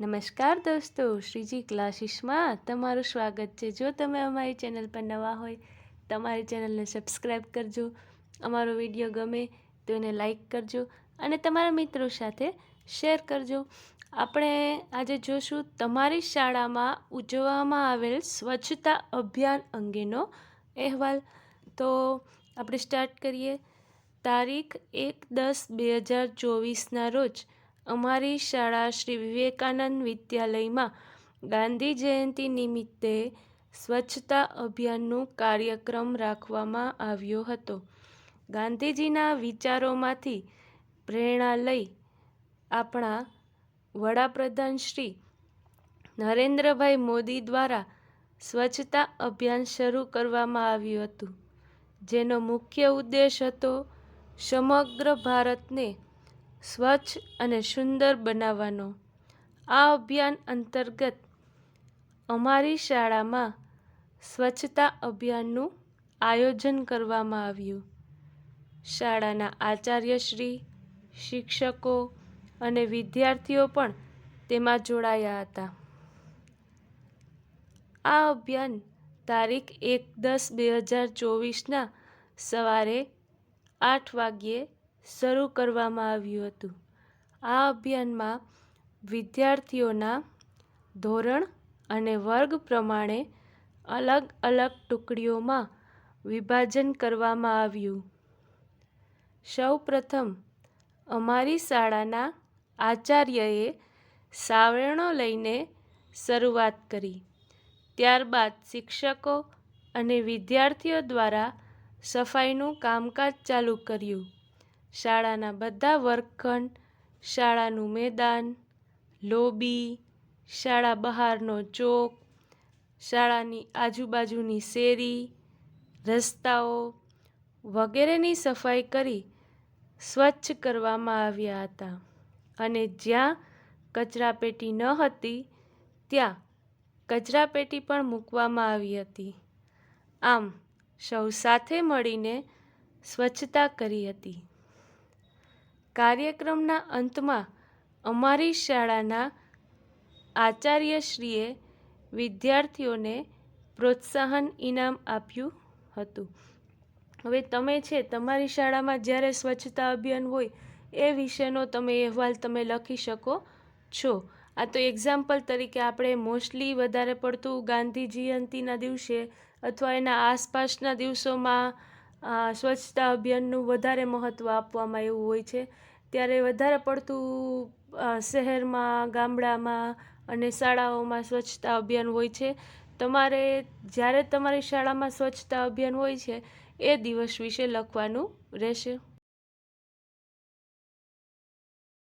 નમસ્કાર દોસ્તો, શ્રીજી ક્લાસીસમાં તમારું સ્વાગત છે. જો તમે અમારી ચેનલ પર નવા હોય, તમારી ચેનલને સબસ્ક્રાઈબ કરજો. અમારો વીડિયો ગમે તો એને લાઈક કરજો અને તમારા મિત્રો સાથે શેર કરજો. આપણે આજે જોશું તમારી શાળામાં ઉજવવામાં આવેલ સ્વચ્છતા અભિયાન અંગેનો અહેવાલ. તો આપણે સ્ટાર્ટ કરીએ. તારીખ એક દસ બે હજાર ચોવીસના રોજ અમારી શાળા શ્રી વિવેકાનંદ વિદ્યાલયમાં ગાંધી જયંતિ નિમિત્તે સ્વચ્છતા અભિયાનનું કાર્યક્રમ રાખવામાં આવ્યો હતો. ગાંધીજીના વિચારોમાંથી પ્રેરણા લઈ આપણા વડાપ્રધાન શ્રી નરેન્દ્રભાઈ મોદી દ્વારા સ્વચ્છતા અભિયાન શરૂ કરવામાં આવ્યું હતું. જેનો મુખ્ય ઉદ્દેશ હતો સમગ્ર ભારતને સ્વચ્છ અને સુંદર બનાવવાનો. આ અભિયાન અંતર્ગત અમારી શાળામાં સ્વચ્છતા અભિયાનનું આયોજન કરવામાં આવ્યું. શાળાના આચાર્યશ્રી શિક્ષકો અને વિદ્યાર્થીઓ પણ તેમાં જોડાયા હતા. આ અભિયાન તારીખ એક દસ બે હજાર ચોવીસના સવારે આઠ વાગ્યે શરૂ કરવામાં આવ્યું હતું. આ અભિયાનમાં વિદ્યાર્થીઓના ધોરણ અને વર્ગ પ્રમાણે અલગ અલગ ટુકડીઓમાં વિભાજન કરવામાં આવ્યું. સૌ પ્રથમ, અમારી શાળાના આચાર્યએ સાવરણો લઈને શરૂઆત કરી. ત્યારબાદ શિક્ષકો અને વિદ્યાર્થીઓ દ્વારા સફાઈનું કામકાજ ચાલુ કર્યું. શાળાના બધા વર્ગખંડ, શાળાનું મેદાન, લોબી, શાળા બહારનો ચોક, શાળાની આજુબાજુની શેરી, રસ્તાઓ વગેરેની સફાઈ કરી સ્વચ્છ કરવામાં આવ્યા હતા. અને જ્યાં કચરાપેટી ન હતી, ત્યાં કચરાપેટી પણ મૂકવામાં આવી હતી. આમ સૌ સાથે મળીને સ્વચ્છતા કરી હતી. કાર્યક્રમના અંતમાં અમારી શાળાના આચાર્યશ્રીએ વિદ્યાર્થીઓને પ્રોત્સાહન ઇનામ આપ્યું હતું. હવે તમે છે, તમારી શાળામાં જ્યારે સ્વચ્છતા અભિયાન હોય, એ વિશેનો તમે અહેવાલ તમે લખી શકો છો. આ તો એક્ઝામ્પલ તરીકે આપણે મોસ્ટલી વધારે પડતું ગાંધી જયંતિના દિવસે અથવા એના આસપાસના દિવસોમાં સ્વચ્છતા અભિયાનનું વધારે મહત્ત્વ આપવામાં એવું હોય છે. ત્યારે વધારે પડતું શહેરમાં, ગામડામાં અને શાળાઓમાં સ્વચ્છતા અભિયાન હોય છે. તમારે, જ્યારે તમારી શાળામાં સ્વચ્છતા અભિયાન હોય છે, એ દિવસ વિશે લખવાનું રહેશે.